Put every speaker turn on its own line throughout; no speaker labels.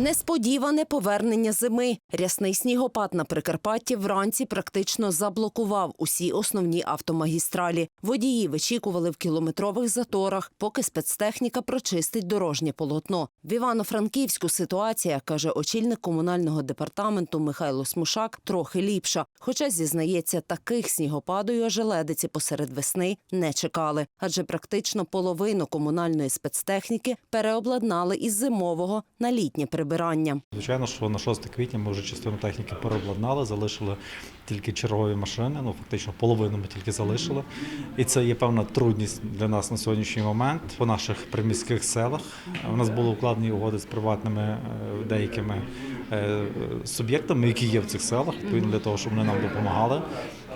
Несподіване повернення зими. Рясний снігопад на Прикарпатті вранці практично заблокував усі основні автомагістралі. Водії вичікували в кілометрових заторах, поки спецтехніка прочистить дорожнє полотно. В Івано-Франківську ситуація, каже очільник комунального департаменту Михайло Смушак, трохи ліпша. Хоча зізнається, таких снігопаду й ожеледиці посеред весни не чекали, адже практично половину комунальної спецтехніки переобладнали із зимового на літнє прибирання.
Звичайно, що на 6 квітня ми вже частину техніки переобладнали, залишили тільки чергові машини. Ну фактично половину ми тільки залишили. І це є певна трудність для нас на сьогоднішній момент по наших приміських селах. У нас були укладені угоди з приватними е, деякими е, суб'єктами, які є в цих селах, відповідно для того, щоб вони нам допомагали.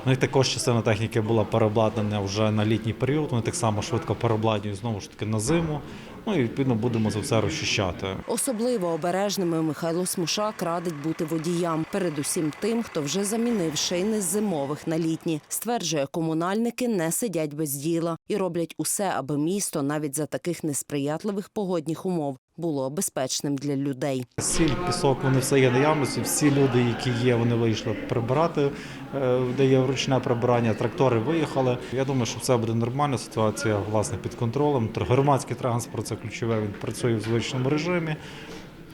Ну і також частина техніки була переобладнана вже на літній період. Вони так само швидко переобладнують знову ж таки на зиму. Ну і відповідно будемо це все розчищати.
Особливо обережними Михайло Смушак радить бути водіям, передусім тим, хто вже замінив шини з зимових на літні. Стверджує, комунальники не сидять без діла і роблять усе, аби місто навіть за таких несприятливих погодних умов було безпечним для людей.
Сіль, пісок, вони все є наявності. Всі люди, які є, вони вийшли прибирати, е, де є ручне прибирання, трактори виїхали. Я думаю, що все буде нормально. Ситуація власне під контролем. Громадський транспорт це ключове. Він працює в звичному режимі.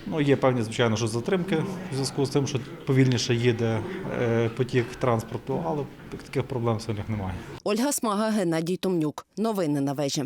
Ну, є певні, звичайно, що затримки в зв'язку з тим, що повільніше їде е, потік транспорту, але таких проблем сьогодні немає.
Ольга Смага, Геннадій Томнюк. Новини на вежі.